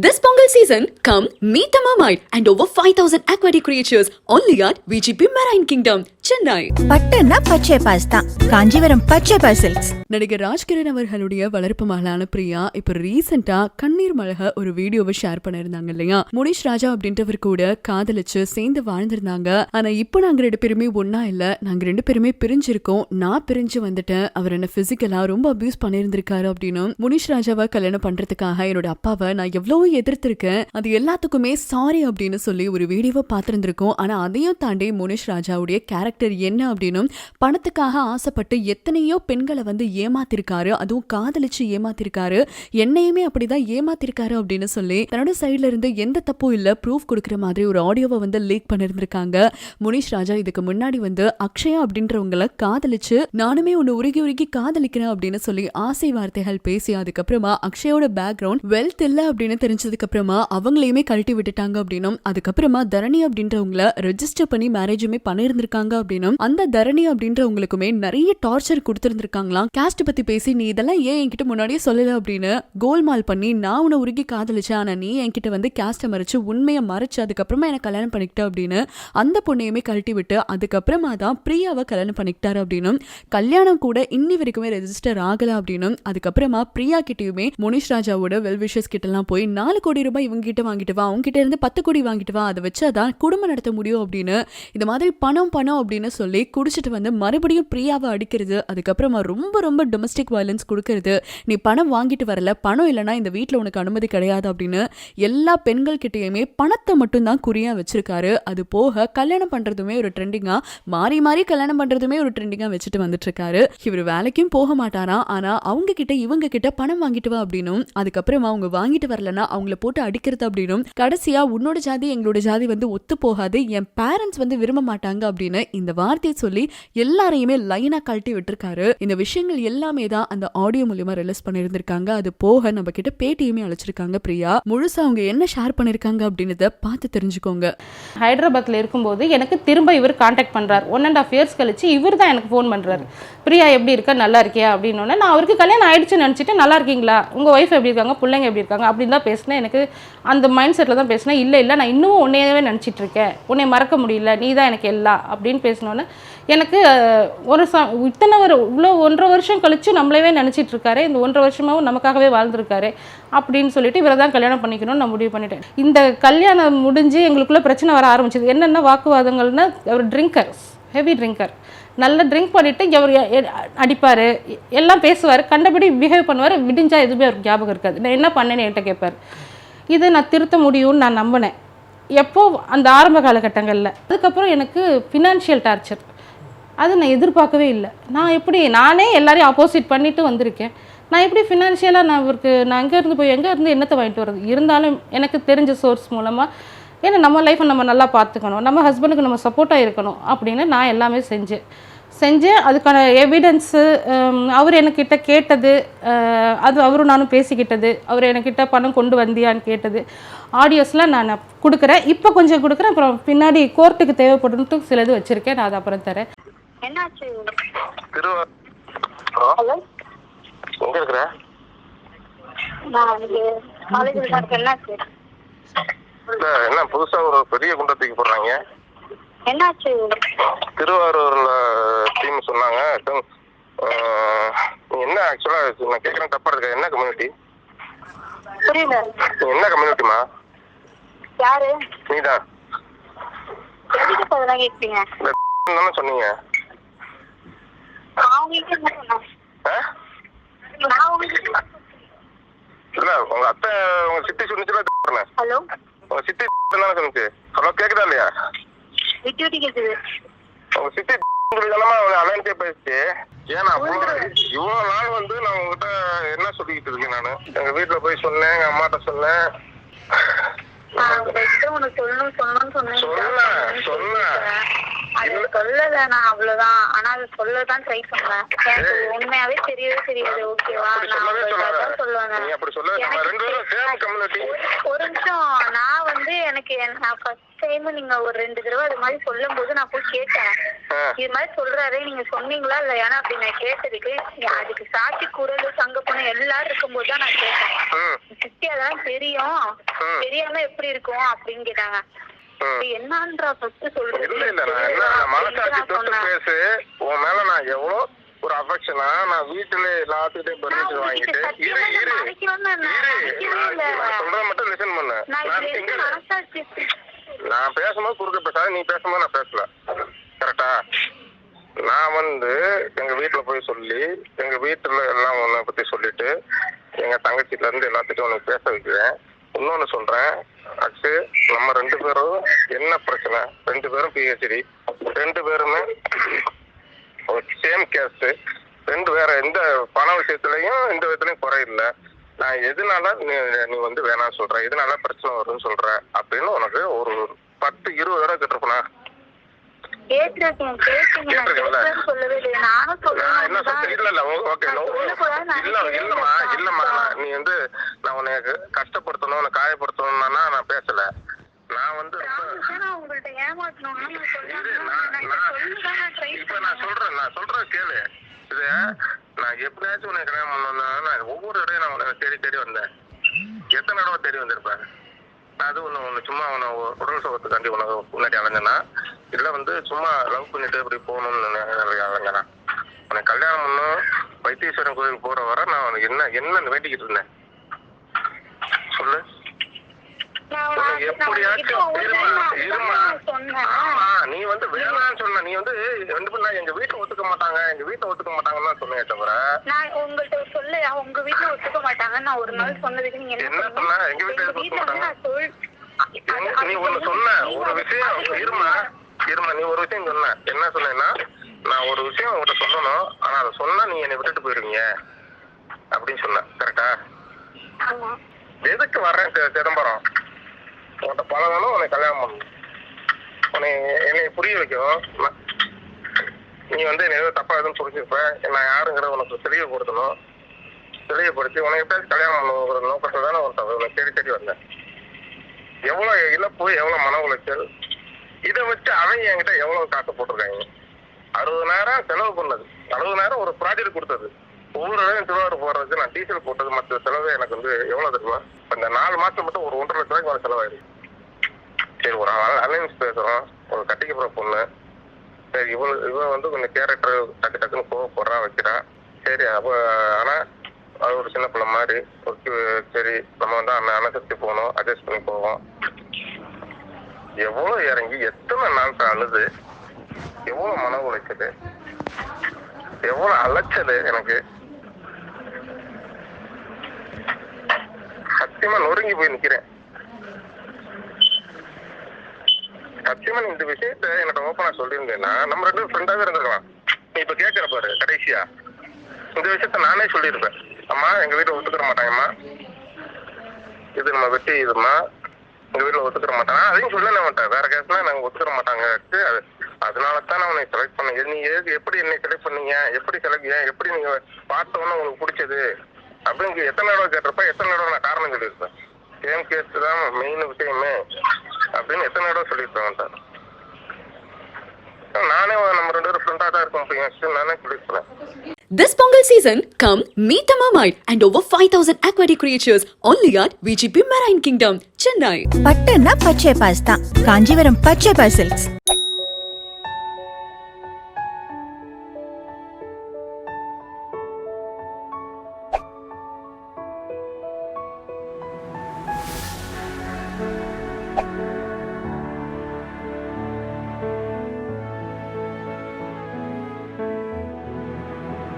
This Pongal season, come meet the mermaid and over 5000 aquatic creatures only at VGP Marine Kingdom, Chennai. பட்டுன்னா பச்சை pass தான். காஞ்சிபுரம் பச்சை pass silks. நடிகர் ராஜ்கிரண் அவர்களுடைய வளர்ப்பு மகளான பிரியா இப்ப ரீசெண்டா கண்ணீர் மழக ஒரு வீடியோவை ஷேர் பண்ணிருந்தாங்க இல்லையா? முனிஷ் ராஜா அப்படின்றவர் கூட காதலிச்சு சேர்ந்து வாழ்ந்திருந்தாங்க. ஆனா இப்போ நாங்க ரெண்டு பேருமே ஒன்னா இல்ல. நாங்க ரெண்டு பேருமே பிரிஞ்சிருக்கோம். நான் பிரிஞ்சு வந்துட்டேன். அவர் என்ன பிசிக்கலா ரொம்ப அபியூஸ் பண்ணியிருந்திருக்காரு அப்படின்னு முனிஷ் ராஜாவை கல்யாணம் பண்றதுக்காக என்னோட அப்பாவை நான் எவ்வளவோ எதிர்த்திருக்கேன். அது எல்லாத்துக்குமே சாரி அப்படின்னு சொல்லி ஒரு வீடியோவை பார்த்திருந்திருக்கோம். ஆனா அதையும் தாண்டி முனிஷ் ராஜாவுடைய கேரக்டர் என்ன அப்படின்னும் பணத்துக்காக ஆசைப்பட்டு எத்தனையோ பெண்களை வந்து ஏமாத்திருக்காரு. அதுவும் காதலிச்சு ஏமாத்திருக்காரு. என்னையுமே அப்படிதான் ஏமாத்திருக்காரு அப்படின்னு சொல்லி தன்னோட சைடுல இருந்து எந்த தப்பும் இல்ல. ப்ரூஃப் கொடுக்குற மாதிரி ஒரு ஆடியோவை வந்து லீக் பண்ணிருந்திருக்காங்க. முனிஷ் ராஜா இதுக்கு முன்னாடி வந்து அக்ஷயா அப்படின்றவங்கள காதலிச்சு நானுமே உன்னை உருகி உருகி காதலிக்கிறேன் அப்படின்னு சொல்லி ஆசை வார்த்தைகள் பேசி அதுக்கப்புறமா அக்ஷயோட பேக்ரவுண்ட் வெல்த் இல்ல அப்படின்னு தெரிஞ்சதுக்கு அப்புறமா அவங்களையுமே கழட்டி விட்டுட்டாங்க அப்படின்னும். அதுக்கப்புறமா தரணி அப்படின்றவங்கள ரெஜிஸ்டர் பண்ணி மேரேஜுமே பண்ணியிருந்திருக்காங்க அப்படின்னும் அந்த தரணி அப்படின்றவங்களுக்குமே நிறைய டார்ச்சர் கொடுத்துருந்துருக்காங்களாம். காஸ்ட் பத்தி பேசி நீ இதெல்லாம் ஏன் என்கிட்ட முன்னாடியே சொல்லல அப்படின்னு கோல்மால் பண்ணி நான் உன்னை உருகி காதலிச்சேன். ஆனா நீ என்கிட்ட வந்து கேஸ்ட்டை மறைச்சு உண்மையை மறைச்சு அதுக்கப்புறமா எனக்கு கல்யாணம் பண்ணிக்கிட்ட அப்படின்னு அந்த பொண்ணையுமே கழட்டி விட்டு அதுக்கப்புறமா தான் பிரியாவை கல்யாணம் பண்ணிக்கிட்டாரு அப்படின்னும். கல்யாணம் கூட இன்னி வரைக்குமே ரெஜிஸ்டர் ஆகல அப்படின்னும். அதுக்கப்புறமா பிரியா கிட்டயுமே முனிஷ் ராஜாவோட வெல் விஷஸ் கிட்டலாம் போய் நாலு கோடி ரூபாய் இவங்க கிட்ட வாங்கிட்டு வா அவங்க கிட்ட இருந்து பத்து கோடி வாங்கிட்டு வா அதை வச்சு அதான் குடும்பம் நடத்த முடியும் அப்படின்னு. இந்த மாதிரி பணம் பணம் அப்படின்னு சொல்லி குடிச்சிட்டு வந்து மறுபடியும் பிரியாவை அடிக்கிறது அதுக்கப்புறமா ரொம்ப ரொம்ப டொமஸ்டிக் வயலன்ஸ் கொடுக்கறது. நீ பணம் வாங்கிட்டு வரல பணம் இல்லைனா இந்த வீட்டில் உனக்கு அனுமதி கிடையாது அப்படின்னு எல்லா பெண்கள் கிட்டயுமே பணத்தை மட்டும்தான் குறியா வச்சிருக்காரு. அது போக கல்யாணம் பண்றதுமே ஒரு ட்ரெண்டிங்கா மாறி மாறி கல்யாணம் பண்றதுமே ஒரு ட்ரெண்டிங்கா வச்சுட்டு வந்துட்டு இருக்காரு இவர் வேலைக்கும் போக மாட்டாராம் ஆனா அவங்க கிட்ட இவங்க கிட்ட பணம் வாங்கிட்டு வா அப்படின்னும் அதுக்கப்புறமா அவங்க வாங்கிட்டு வரலன்னா அவங்கள போட்டு அடிக்கிறது அப்படின்னும் கடைசியா உன்னோட ஜாதி எங்களோட ஜாதி வந்து ஒத்து போகாது என் பேரண்ட்ஸ் வந்து விரும்ப மாட்டாங்க அப்படின்னு இந்த இந்த வார்த்தையை சொல்லி எல்லாரையுமே லைனா கழட்டி விட்டுருக்காரு. இந்த விஷயங்கள் எல்லாமே தான் அந்த ஆடியோ மூலியமா ரிலீஸ் பண்ணியிருந்திருக்காங்க. அது போக நம்ம கிட்ட பேட்டியுமே அழைச்சிருக்காங்க பிரியா. முழுசா அவங்க என்ன ஷேர் பண்ணிருக்காங்க அப்படின்றத பார்த்து தெரிஞ்சுக்கோங்க. ஹைதராபாத்தில் இருக்கும்போது எனக்கு திரும்ப இவர் காண்டாக்ட் பண்ணுறாரு ஒன் அண்ட் ஆஃப் இயர்ஸ் கழிச்சு இவர் தான் எனக்கு ஃபோன் பண்ணுறாரு பிரியா எப்படி இருக்க? நல்லா இருக்கியா? அப்படின்னு நான் அவருக்கு கல்யாணம் ஆயிடுச்சுன்னு நினச்சிட்டு நல்லா இருக்கீங்களா? உங்கள் ஒய்ஃப் எப்படி இருக்காங்க? பிள்ளைங்க எப்படி இருக்காங்க? அப்படின்னு தான் பேசினேன் எனக்கு அந்த மைண்ட் செட்டில் தான் பேசினேன் இல்லை இல்லை நான் இன்னமும் உன்னையவே நினச்சிட்டு இருக்கேன். உன்னை மறக்க முடியல. நீ தான் எனக்கு எல்லா அப்படின்னு பேசினோன்னே. எனக்கு ஒரு ச இத்தனை ஒரு இவ்வளோ ஒன்றரை வருஷம் கழிச்சு நம்மளவே நினச்சிட்டு இருக்காரு. இந்த ஒன்றரை வருஷமாவும் நமக்காகவே வாழ்ந்துருக்காரு அப்படின்னு சொல்லிட்டு இவரை தான் கல்யாணம் பண்ணிக்கணும்னு நான் முடிவு பண்ணிட்டேன். இந்த கல்யாணம் முடிஞ்சு எங்களுக்குள்ள பிரச்சனை வர ஆரம்பிச்சது. என்னென்ன வாக்குவாதங்கள்னா அவர் ட்ரிங்கர் ஹெவி ட்ரிங்கர் நல்லா ட்ரிங்க் பண்ணிட்டு அவர் அடிப்பார். எல்லாம் பேசுவார். கண்டபடி பிஹேவ் பண்ணுவார். விடிஞ்சா எதுவுமே அவருக்கு ஞாபகம் இருக்காது. நான் என்ன பண்ணேன்னு என்கிட்ட கேட்பார். இதை நான் திருத்த முடியும்னு நான் நம்பினேன். எப்போ அந்த ஆரம்ப காலகட்டங்களில். அதுக்கப்புறம் எனக்கு ஃபினான்ஷியல் டார்ச்சர் அது நான் எதிர்பார்க்கவே இல்லை. நான் எப்படி நானே எல்லாரையும் ஆப்போசிட் பண்ணிட்டு வந்திருக்கேன். நான் எப்படி ஃபினான்ஷியலாக நான் இவருக்கு நான் எங்கேருந்து போய் எங்கேருந்து என்னத்தை வாங்கிட்டு வர்றது? இருந்தாலும் எனக்கு தெரிஞ்ச சோர்ஸ் மூலமாக ஏன்னா நம்ம லைஃப்பை நம்ம நல்லா பார்த்துக்கணும். நம்ம ஹஸ்பண்டுக்கு நம்ம சப்போர்ட்டாக இருக்கணும் அப்படின்னு நான் எல்லாமே செஞ்சேன். செஞ்சேன் அதுக்கான எவிடன்ஸு அவர் என்கிட்ட கேட்டது அது அவரும் நானும் பேசிக்கிட்டது. அவர் என்கிட்ட பணம் கொண்டு வந்தியான்னு கேட்டது. ஆடியோஸ்லாம் நான் கொடுக்குறேன். இப்போ கொஞ்சம் கொடுக்குறேன். அப்புறம் பின்னாடி கோர்ட்டுக்கு தேவைப்படுறதுக்கு சிலது வச்சுருக்கேன். நான் அதை அப்புறம் தரேன். என்ன புதுசா ஒரு பெரிய குண்டை தூக்கி போடுறாங்க. என்னாச்சு? திருவாரூர்ல டீம் சொன்னாங்க என்ன ஆக்சுவலா நான் கேட்கறேன் தப்பா இருக்க? என்ன கம்யூனிட்டி புரியல. என்ன கம்யூனிட்டிமா யாரு? நீதான். அதெல்லாம் கேட்பீங்க தானே சொன்னீங்க. இல்ல உங்க அத்தை உங்க சித்தி சொன்னிச்சுல ஹலோ? உங்க சித்தி தானே சொன்னிச்சு. ஹலோ கேக்குதா இல்லையா? விட்டு கேட்குது உங்க சித்தி அலைன்ஸே பேசிச்சு. ஏன்னா இவ்வளவு நாள் வந்து நான் உங்ககிட்ட என்ன சொல்லிக்கிட்டு இருக்கேன் நானு? எங்க வீட்டுல போய் சொன்னேன் எங்க அம்மாட்ட சொன்னேன். நான் உங்கள்கிட்ட உனக்கு சொல்லணும் சொல்லணும்னு சொன்னேன் சொன்னேன் சொன்னேன் சொல்லல நான் அவ்வளவுதான். ஆனா அது சொல்லதான் ட்ரை பண்ணேன். எனக்கு உண்மையாவே தெரியவே தெரியாது ஓகேவா நான் சொல்லுவேன் ஒரு நிமிஷம். நான் வந்து எனக்கு என்- நான் ஃபர்ஸ்ட் டைம் நீங்க ஒரு ரெண்டு தடவை அது மாதிரி சொல்லும் போது நான் போய் கேட்டேன். இது மாதிரி சொல்றாரு நீங்க சொன்னீங்களா இல்லையானா அப்படி நான் கேட்டதுக்கு அதுக்கு சாட்சி குரல் சங்க பொண்ணு எல்லாரும் இருக்கும்போது தான் நான் கேட்டேன். சித்தி அதெல்லாம் தெரியும். தெரியாம எப்படி இருக்கும் அப்படின்னு கேட்டாங்க. என்னன்றா ஃபர்ஸ்ட் சொல்றது இல்ல இல்ல நான் என்ன மனசாட்சி தொட்டு. பேசு. உன் மேல நான் எவ்வளோ ஒரு அஃபெக்ஷனா நான் வீட்டுல எல்லாத்துக்கிட்டையும் பெர்மிஷன் வாங்கிட்டு இரு இரு. இரு. நான் சொல்றத மட்டும் லிசன் பண்ணு. நான் பேசும்போது குறுக்க பேசாத நீ பேசும்போது நான் பேசல. கரெக்டா நான் வந்து எங்க வீட்டுல போய் சொல்லி எங்க வீட்டுல எல்லாம் உன்னை பத்தி சொல்லிட்டு எங்க தங்கச்சில இருந்து எல்லாத்துக்கும் உனக்கு பேச வைக்கிறேன். இன்னொன்னு சொல்றேன். அக்ஷு நம்ம ரெண்டு பேரும் என்ன பிரச்சனை? ரெண்டு பேரும் பிஹெச்டி ரெண்டு பேருமே சேம் கேஸ்ட் ரெண்டு வேற எந்த பண விஷயத்துலயும் இந்த விதத்துலயும் குறை இல்லை. நான் எதனால நீ நீ வந்து வேணாம் சொல்ற? எதனால பிரச்சனை வரும்னு சொல்ற? அப்படின்னு உனக்கு ஒரு பத்து இருபது தடவை கேட்டிருப்பனா? கேட்டிருக்கேன் சொல்லவே இல்லை நானும் என்ன இல்ல இல்ல ஓகே இல்ல இல்லம்மா நீ வந்து நான் உனக்கு கஷ்டப்படுத்தணும் உன்னை காயப்படுத்தணும்னா நான் பேசல. நான் வந்து உங்கள்ட்ட ஏமாத்தணும்னா நான் சொல்றேன் நான் சொல்றேன் கேளு. இது நான் எப்படியாச்சும் உனக்கு கல்யாணம் பண்ணணும்னா ஒவ்வொரு இடையும் நான் உனக்கு தேடி தேடி வந்தேன். எத்தனை தடவை தேடி வந்திருப்பேன்? அது ஒண்ணு ஒண்ணு சும்மா உன்னை உ- உடல் சுகத்துக்காண்டி உனக்கு முன்னாடி அலைஞ்சனா இல்ல வந்து சும்மா லவ் பண்ணிட்டு இப்படி போகணும்னு அலைஞ்சனா உனக்கு கல்யாணம் பண்ணும் வைத்தீஸ்வரன் கோயில் போற வர நான் உனக்கு என்ன என்ன வேண்டிக்கிட்டு இருந்தேன்? சொல்லு. நீ வந்து வேணாம்னு சொன்ன நீ வந்து எங்க வீட்டுல ஒத்துக்க மாட்டாங்க எங்க வீட்டுல ஒத்துக்க மாட்டாங்கன்னு சொன்னே தவிர. நான் உங்கள்ட்ட சொல்ல உங்க வீட்ல ஒத்துக்க மாட்டாங்க நான் ஒரு நாள் சொன்னதுக்கு நீங்க என்ன? சொன்ன? எங்க எங்க ஒத்துக்க சொல் நீ- ஒண்ணு. சொன்ன ஒரு விஷயம் இருமா? இருமா நீ ஒரு விஷயம் சொன்ன. என்ன சொன்னேன்னா நான் ஒரு விஷயம் உங்ககிட்ட சொல்லணும். ஆனா அதை சொன்னா நீ என்னை விட்டுட்டு போயிருவீங்க. அப்படின்னு சொன்ன. கரெக்டா எதுக்கு வர்றேன் சிதம்பரம்? உன்கிட்ட பழகணும் உன்னை கல்யாணம் பண்ணணும். உன்னை என்னை புரிய வைக்கணும். நான்- நீ வந்து என்ன ஏதோ தப்பா எதுவும் புரிஞ்சுப்ப. நான் யாருங்கிற உனக்கு தெளிவுபடுத்தணும் தெளிவுபடுத்தி உனக்கு எப்படியாச்சும் கல்யாணம் பண்ணுங்கிற நோக்கத்தை தானே உனக்கு உனக்கு தேடி தேடி வந்தேன். எவ்வளவு இழப்பு எவ்வளவு மன உளைச்சல் இதை வச்சு அவங்க என்கிட்ட எவ்வளவு காசு போட்டிருக்காங்க? அறுபதாயிரம் செலவு பண்ணது. அறுபதாயிரம் ஒரு ப்ராஜெக்ட் கொடுத்தது. ஒவ்வொரு இடம் திருவாரூர் போடுறதுக்கு நான் டீசல் போட்டது மற்ற செலவு எனக்கு வந்து எவ்வளவு தெரியுமா? இந்த நாலு மாசம் மட்டும் ஒரு ஒன்றரை லட்ச ரூபாய்க்கு மேல செலவாயிருக்கு. சரி ஒரு அலைன்ஸ் பேசுறோம். ஒரு கட்டிக்க போற பொண்ணு. சரி இவள் இவன் வந்து கொஞ்சம் கேரக்டர் டக்கு டக்குன்னு போக போடுறா வைக்கிறா. சரி அப்ப ஆனா அது ஒரு சின்ன பிள்ளை மாதிரி. ஒரு சரி நம்ம வந்து அண்ணன் அனுசரித்து போகணும். அட்ஜஸ்ட் பண்ணி போவோம். எவ்வளவு இறங்கி எத்தனை நாள் அழுது எவ்வளவு மன உழைச்சது எவ்வளவு அலைச்சது எனக்கு. சத்தியமா நொறுங்கி போய் நிக்கிறேன். சத்தியமா இந்த விஷயத்த எனக்கு ஓப்பனா சொல்லியிருந்தேன்னா நம்ம ரெண்டு பேரும் ஃப்ரெண்டாவே இருந்திருக்கலாம். நீ இப்ப கேட்கிற பாரு கடைசியா. இந்த விஷயத்த நானே சொல்லியிருப்பேன். அம்மா எங்க வீட்டை ஒத்துக்கிற மாட்டாங்கம்மா. இது நம்ம வெட்டி இதுமா எங்க வீட்டுல ஒத்துக்கிற மாட்டாங்க. அதையும் சொல்ல மாட்டேன் வேற கேஸ்ல நாங்க ஒத்துக்கிற மாட்டாங்க அது அதனால தான் நான் உன்னை செலக்ட் பண்ணேன். நீ எப்படி என்னை செலக்ட் பண்ணீங்க? எப்படி செலக்ட் ஏன் எப்படி நீங்க பார்த்தோன்னு உங்களுக்கு பிடிச்சது? அப்படின்னு எத்தனை தடவை கேட்டிருப்பா எத்தனை தடவை நான் காரணம் சொல்லியிருப்பேன். சேம் கேஸ் தான் மெயின் விஷயமே. அப்படின்னு எத்தனை தடவை சொல்லியிருப்பேன் நானே நம்ம ரெண்டு பேரும் ஃப்ரெண்டாக தான் இருக்கோம் நானே சொல்லியிருப்பேன் This Pongal season, come meet the Mermaid and over 5000 aquatic creatures only at VGP Marine Kingdom, Chennai பட்டுன்னா பச்சை பாஸ் தான். காஞ்சிபுரம் பச்சை பாஸ்